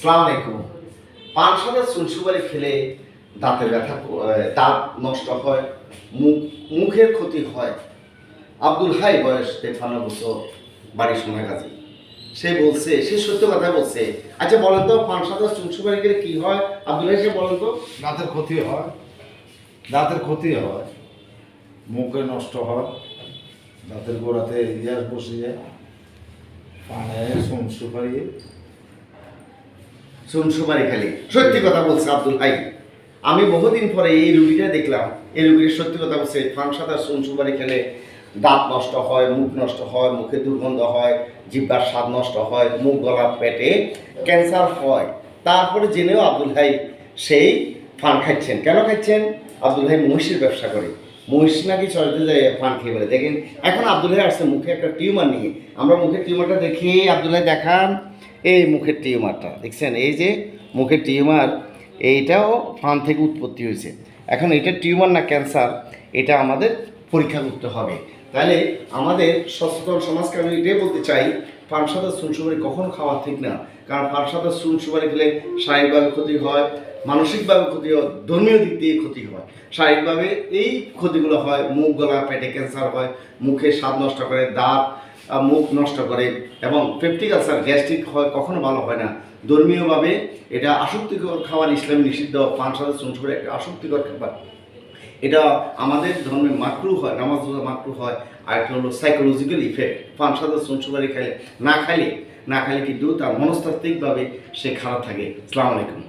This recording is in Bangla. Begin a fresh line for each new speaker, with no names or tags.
সালাম আলাইকুম। পান সাদা সুলসুবারি খেলে দাঁতের ব্যথা দাঁত নষ্ট হয়, মুখ, মুখের ক্ষতি হয়। আব্দুল হাই বয়স তেফান্ন বছর সময় কাছে সে বলছে, সে সত্য কথা বলছে। আচ্ছা বলেন তো, পান সাদা সুলসুবারি খেলে কি হয়? আব্দুল হাই সে বলেন তো।
দাঁতের ক্ষতি হয়। দাঁতের ক্ষতি হয়। মুখে নষ্ট হয়। দাঁতের গোড়াতে ইয়াস বসিয়ে পানে সোম সুপারি
সুলসুবারি খেলে। সত্যি কথা বলছে আব্দুল হাই। আমি বহুদিন পরে এই রুগীটা দেখলাম। এই রুগীর সত্যি কথা বলছে পান সাদা সুলসুবারি খেলে দাঁত নষ্ট হয়, মুখ নষ্ট হয়, মুখে দুর্গন্ধ হয়, জিব্বার স্বাদ নষ্ট হয়, মুখ, গলা, পেটে ক্যান্সার হয়। তারপরে জেনেও আব্দুল ভাই সেই ফান খাচ্ছেন। কেন খাচ্ছেন? আব্দুল ভাই মহিষের ব্যবসা করে। মহিষ নাকি চলতে যায়, ফান খেয়ে বলে দেখেন, এখন আব্দুল ভাই আসছে মুখে একটা টিউমার নিয়ে। আমরা মুখের টিউমারটা দেখি। আব্দুল ভাই দেখান। এই মুখের টিউমারটা। দেখছেন? এই যে মুখের টিউমার, এইটাও ফান থেকে উৎপত্তি হয়েছে। এখন এটা টিউমার না ক্যান্সার, এটা আমাদের পরীক্ষা করতে হবে। তাহলে আমাদের সচেতন সমাজকে আমি এটাই বলতে চাই পান সাদা চুন সুপারি কখনো খাওয়া ঠিক না। কারণ পান সাদা চুন সুপারি খেলে শারীরিকভাবে ক্ষতি হয়, মানসিকভাবে ক্ষতি হয়, ধর্মীয় দিক দিয়ে ক্ষতি হয়। শারীরিকভাবে এই ক্ষতিগুলো হয়, মুখ, গলা, পেটে ক্যান্সার হয়, মুখে স্বাদ নষ্ট করে, দাঁত মুখ নষ্ট করে। এবং পেপটিক আলসার গ্যাস্ট্রিক হয়, কখনো ভালো হয় না। ধর্মীয়ভাবে এটা আসক্তিকর খাবার ইসলামী নিষিদ্ধ। পান সাদা চুন সুপারি একটা আসক্তিকর খাবার। এটা আমাদের ধর্মে মাকরু হয়, নামাজ মাকরু হয়। আর একটা হলো সাইকোলজিক্যাল ইফেক্ট পান সাদা সুনসুবারি খাইলে, না খাইলে না খাইলে কিন্তু তার মনস্তাত্ত্বিকভাবে সে খারাপ থাকে। আসসালামু আলাইকুম।